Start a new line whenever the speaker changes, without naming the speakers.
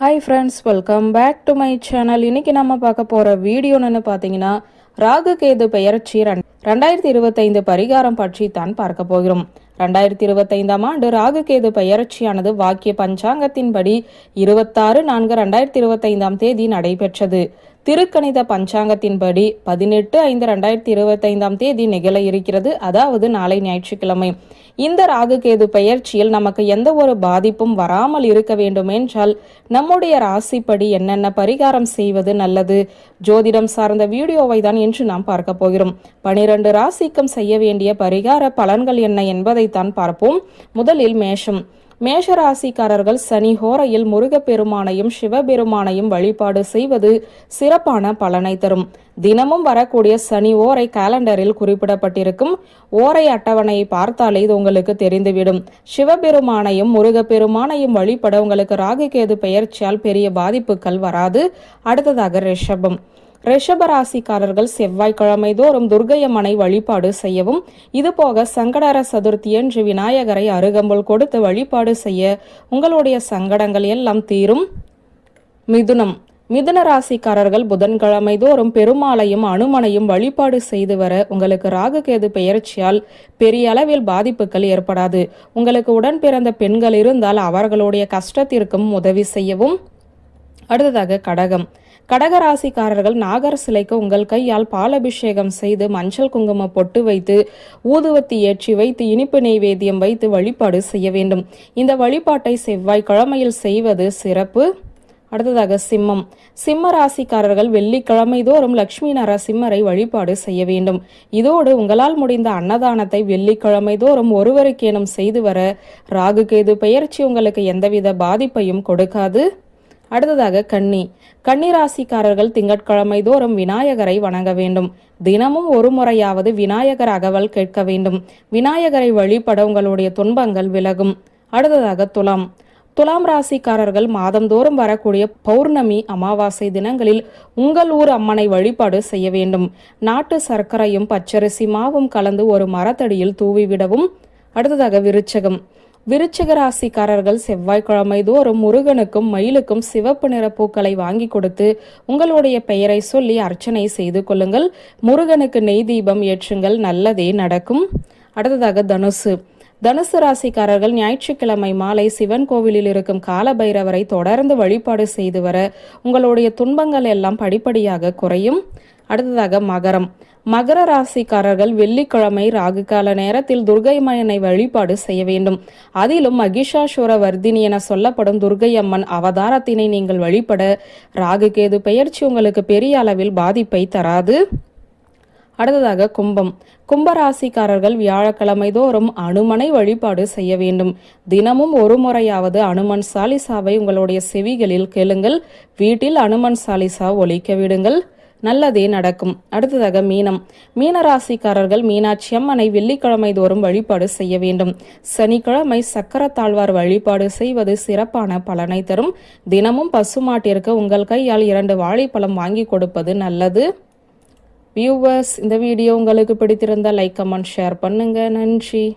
Hi friends welcome back to my channel இன்னைக்கு நம்ம பார்க்க போகிற வீடியோன்னு பார்த்தீங்கன்னா ராகு கேது பெயர்ச்சி ரெண்- ரெண்டாயிரத்தி இருபத்தைந்து பரிகாரம் பற்றி தான் பார்க்க போகிறோம். ரெண்டாயிரத்தி இருபத்தைந்தாம் ஆண்டு ராகு கேது பெயர்ச்சியானது வாக்கிய பஞ்சாங்கத்தின்படி இருபத்தாறு நான்கு ரெண்டாயிரத்தி இருபத்தைந்தாம் தேதி நடைபெற்றது. திருக்கணித பஞ்சாங்கத்தின்படி பதினெட்டு ஐந்து ரெண்டாயிரத்தி இருபத்தைந்தாம் தேதி நிகழ இருக்கிறது. அதாவது நாளை ஞாயிற்றுக்கிழமை. இந்த ராகு கேது பெயர்ச்சியில் நமக்கு எந்த ஒரு பாதிப்பும் வராமல் இருக்க வேண்டுமென்றால் நம்முடைய ராசிப்படி என்னென்ன பரிகாரம் செய்வது நல்லது? ஜோதிடம் சார்ந்த வீடியோவை தான் இன்று நாம் பார்க்க போகிறோம். பனிரெண்டு ராசிக்கும் செய்ய வேண்டிய பரிகார பலன்கள் என்ன என்பதைத்தான் பார்ப்போம். முதலில் மேஷம். மேஷ ராசிக்காரர்கள் சனி ஹோரையில் முருகப்பெருமானையும் சிவபெருமானையும் வழிபாடு செய்வது சிறப்பான பலனை தரும். தினமும் வரக்கூடிய சனி ஓரை கேலண்டரில் குறிப்பிடப்பட்டிருக்கும் ஓரை அட்டவணையை பார்த்தாலே இது உங்களுக்கு தெரிந்துவிடும். சிவபெருமானையும் முருகப்பெருமானையும் வழிபட உங்களுக்கு ராகுகேது பெயர்ச்சியால் பெரிய பாதிப்புகள் வராது. அடுத்ததாக ரிஷபம். ரிஷப ராசிக்காரர்கள் செவ்வாய்க்கிழமை தோறும் துர்கையம்மனை வழிபாடு செய்யவும் இதுபோக சங்கடர சதுர்த்தியன்று விநாயகரை அருகம்புல் கொடுத்து வழிபாடு செய்ய உங்களுடைய சங்கடங்கள் எல்லாம் தீரும். மிதுனம். மிதுன ராசிக்காரர்கள் புதன்கிழமை தோறும் பெருமாளையும் அனுமனையும் வழிபாடு செய்து வர உங்களுக்கு ராகுகேது பெயர்ச்சியால் பெரிய அளவில் பாதிப்புகள் ஏற்படாது. உங்களுக்கு உடன் பிறந்த பெண்கள் இருந்தால் அவர்களுடைய கஷ்டத்திற்கும் உதவி செய்யவும். அடுத்ததாக கடகம். கடகராசிக்காரர்கள் நாகர் சிலைக்கு உங்கள் கையால் பாலபிஷேகம் செய்து மஞ்சள் குங்கும பொட்டு வைத்து ஊதுவத்தி ஏற்றி வைத்து இனிப்பு நெய்வேத்தியம் வைத்து வழிபாடு செய்ய வேண்டும். இந்த வழிபாட்டை செவ்வாய் கிழமையில் செய்வது சிறப்பு. அடுத்ததாக சிம்மம். சிம்ம ராசிக்காரர்கள் வெள்ளிக்கிழமை தோறும் லட்சுமி நரசிம்மரை வழிபாடு செய்ய வேண்டும். இதோடு உங்களால் முடிந்த அன்னதானத்தை வெள்ளிக்கிழமை தோறும் ஒருவருக்கேனும் செய்து வர ராகு கேது பெயர்ச்சி உங்களுக்கு எந்தவித பாதிப்பையும் கொடுக்காது. அடுத்ததாக கன்னி. கன்னி ராசிக்காரர்கள் திங்கட்கிழமை தோறும் விநாயகரை வணங்க வேண்டும். தினமும் ஒரு முறையாவது விநாயகர் அகவல் கேட்க வேண்டும். விநாயகரை வழிபட உங்களுடைய துன்பங்கள் விலகும். அடுத்ததாக துலாம். துலாம் ராசிக்காரர்கள் மாதந்தோறும் வரக்கூடிய பௌர்ணமி அமாவாசை தினங்களில் உங்கள் ஊர் அம்மனை வழிபாடு செய்ய வேண்டும். நாட்டு சர்க்கரையும் பச்சரிசி மாவும் கலந்து ஒரு மரத்தடியில் தூவிவிடவும் அடுத்ததாக விருச்சகம். விருச்சிக ராசிக்காரர்கள் செவ்வாய்க்கிழமை தோறும் முருகனுக்கும் மயிலுக்கும் சிவப்பு நிற பூக்களை வாங்கி கொடுத்து உங்களுடைய பெயரை சொல்லி அர்ச்சனை செய்து கொள்ளுங்கள். முருகனுக்கு நெய் தீபம் ஏற்றுங்கள். நல்லதே நடக்கும். அடுத்ததாக தனுசு. தனுசு ராசிக்காரர்கள் ஞாயிற்றுக்கிழமை மாலை சிவன் கோவிலில் இருக்கும் காலபைரவரை தொடர்ந்து வழிபாடு செய்து வர உங்களுடைய துன்பங்கள் எல்லாம் படிப்படியாக குறையும். அடுத்ததாக மகரம். மகர ராசிக்காரர்கள் வெள்ளிக்கிழமை ராகு கால நேரத்தில் துர்கைமயனை வழிபாடு செய்ய வேண்டும். அதிலும் மகிஷாசுர வர்தினி என சொல்லப்படும் துர்கையம்மன் அவதாரத்தினை நீங்கள் வழிபட ராகு கேது பெயர்ச்சி உங்களுக்கு பெரிய அளவில் பாதிப்பை தராது. அடுத்ததாக கும்பம். கும்பராசிக்காரர்கள் வியாழக்கிழமை தோறும் அனுமனை வழிபாடு செய்ய வேண்டும். தினமும் ஒரு முறையாவது அனுமன் சாலிசாவை உங்களுடைய செவிகளில் கேளுங்கள். வீட்டில் அனுமன் சாலிசா ஒழிக்க விடுங்கள். நல்லதே நடக்கும். அடுத்ததாக மீனம். மீனராசிக்காரர்கள் மீனாட்சி அம்மனை வெள்ளிக்கிழமை தோறும் வழிபாடு செய்ய வேண்டும். சனிக்கிழமை சக்கரத்தாழ்வார் வழிபாடு செய்வது சிறப்பான பலனை தரும். தினமும் பசுமாட்டிற்கு உங்கள் கையால் இரண்டு வாழைப்பழம் வாங்கி கொடுப்பது நல்லது. வியூவர்ஸ் இந்த வீடியோ உங்களுக்கு பிடித்திருந்தால் லைக் கமெண்ட் ஷேர் பண்ணுங்க. நன்றி.